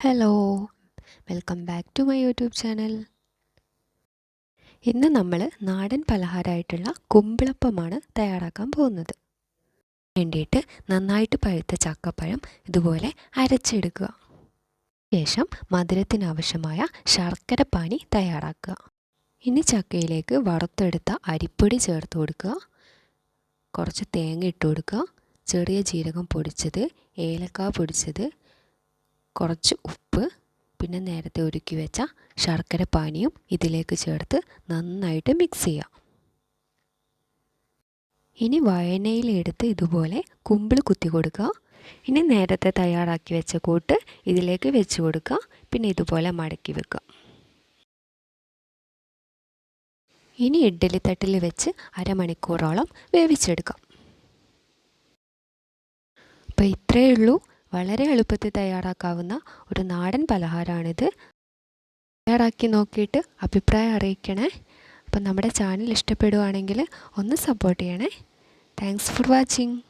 Hello welcome back to my YouTube channel ഇന്ന് നമ്മൾ നാടൻ പലഹാരമായിട്ടുള്ള കുമ്പിളപ്പമാണ് തയ്യാറാക്കാൻ പോകുന്നത്. വേണ്ടിയിട്ട് നന്നായിട്ട് പഴുത്ത ചക്കപ്പഴം ഇതുപോലെ അരച്ചെടുക്കുക. ശേഷം മധുരത്തിന് ആവശ്യമായ ശർക്കര പാനി തയ്യാറാക്കുക. ഇനി ചക്കയിലേക്ക് വറുത്തെടുത്ത അരിപ്പൊടി ചേർത്ത് കൊടുക്കുക. കുറച്ച് തേങ്ങ ഇട്ട് കൊടുക്കുക. ചെറിയ ജീരകം പൊടിച്ചത് ഏലക്ക പൊടിച്ചത് കുറച്ച് ഉപ്പ് പിന്നെ നേരത്തെ ഒരുക്കി വെച്ച ശർക്കര പാനിയും ഇതിലേക്ക് ചേർത്ത് നന്നായിട്ട് മിക്സ് ചെയ്യാം. ഇനി വയനയിലെടുത്ത് ഇതുപോലെ കുമ്പിൾ കുത്തി കൊടുക്കുക. ഇനി നേരത്തെ തയ്യാറാക്കി വെച്ച കൂട്ട് ഇതിലേക്ക് വെച്ച് കൊടുക്കുക. പിന്നെ ഇതുപോലെ മടക്കി വെക്കുക. ഇനി ഇഡ്ഡലി തട്ടിൽ വെച്ച് അരമണിക്കൂറോളം വേവിച്ചെടുക്കാം. അപ്പോൾ ഇത്രയേ ഉള്ളൂ. വളരെ എളുപ്പത്തിൽ തയ്യാറാക്കാവുന്ന ഒരു നാടൻ പലഹാരമാണിത് തയ്യാറാക്കി നോക്കിയിട്ട് അഭിപ്രായം അറിയിക്കണേ. അപ്പം നമ്മുടെ ചാനൽ ഇഷ്ടപ്പെടുവാണെങ്കിൽ ഒന്ന് സപ്പോർട്ട് ചെയ്യണേ. Thanks for watching